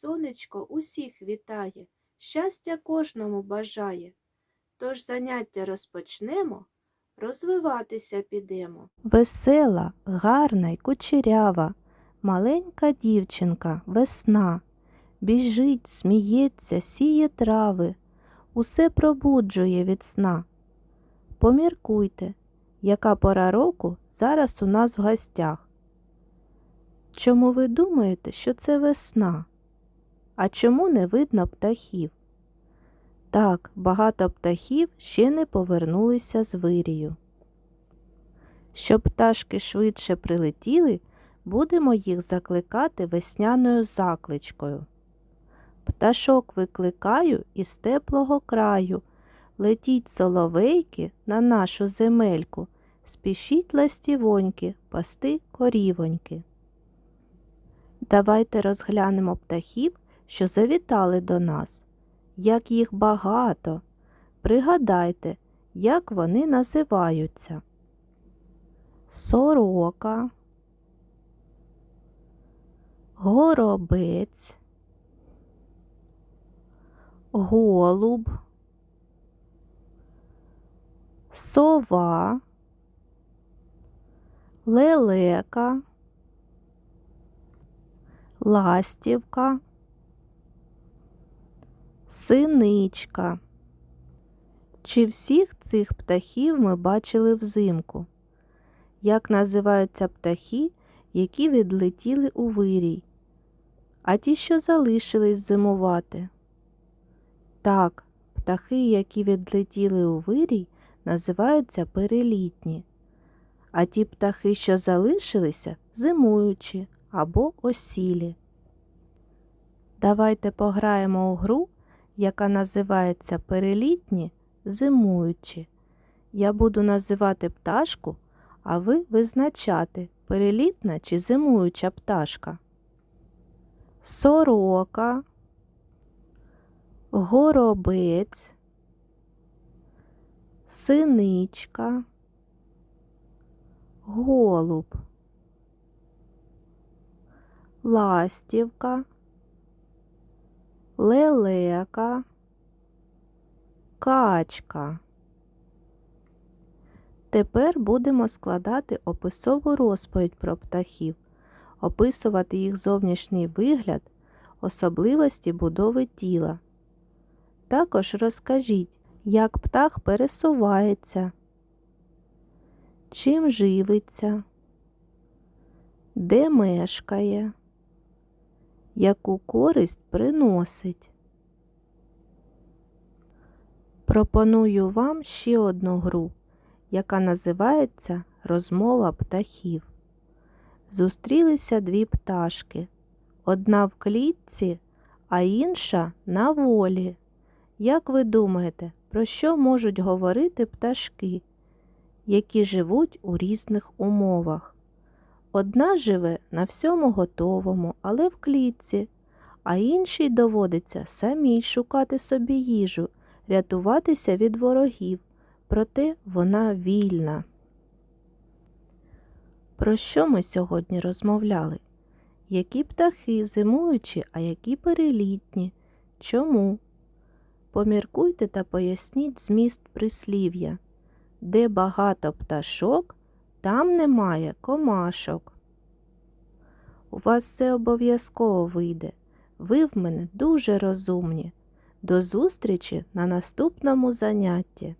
сонечко усіх вітає, щастя кожному бажає. Тож заняття розпочнемо, розвиватися підемо. Весела, гарна й кучерява, маленька дівчинка, весна. Біжить, сміється, сіє трави, усе пробуджує від сна. Поміркуйте, яка пора року зараз у нас в гостях. Чому ви думаєте, що це весна? А чому не видно птахів? Так, багато птахів ще не повернулися з вирію. Щоб пташки швидше прилетіли, будемо їх закликати весняною закличкою. Пташок викликаю із теплого краю, летіть соловейки на нашу земельку, спішіть ластівоньки, пасти корівоньки. Давайте розглянемо птахів, що завітали до нас. Як їх багато. Пригадайте, як вони називаються. Сорока, горобець, голуб, сова, лелека, ластівка, синичка. Чи всіх цих птахів ми бачили взимку? Як називаються птахи, які відлетіли у вирій, а ті, що залишились зимувати? Так, птахи, які відлетіли у вирій, називаються перелітні, а ті птахи, що залишилися, зимуючі або осілі. Давайте пограємо у гру, яка називається перелітні зимуючі. Я буду називати пташку, а ви визначати, перелітна чи зимуюча пташка. Сорока, горобець, синичка, голуб, ластівка, лелека, качка. Тепер будемо складати описову розповідь про птахів, описувати їх зовнішній вигляд, особливості будови тіла. Також розкажіть, як птах пересувається, чим живиться, де мешкає, яку користь приносить. Пропоную вам ще одну гру, яка називається Розмова птахів. Зустрілися дві пташки, одна в клітці, а інша на волі. Як ви думаєте, про що можуть говорити пташки, які живуть у різних умовах? Одна живе на всьому готовому, але в клітці, а іншій доводиться самій шукати собі їжу, рятуватися від ворогів, проте вона вільна. Про що ми сьогодні розмовляли? Які птахи зимуючі, а які перелітні? Чому? Поміркуйте та поясніть зміст прислів'я. Де багато пташок, там немає комашок. У вас все обов'язково вийде. Ви в мене дуже розумні. До зустрічі на наступному занятті.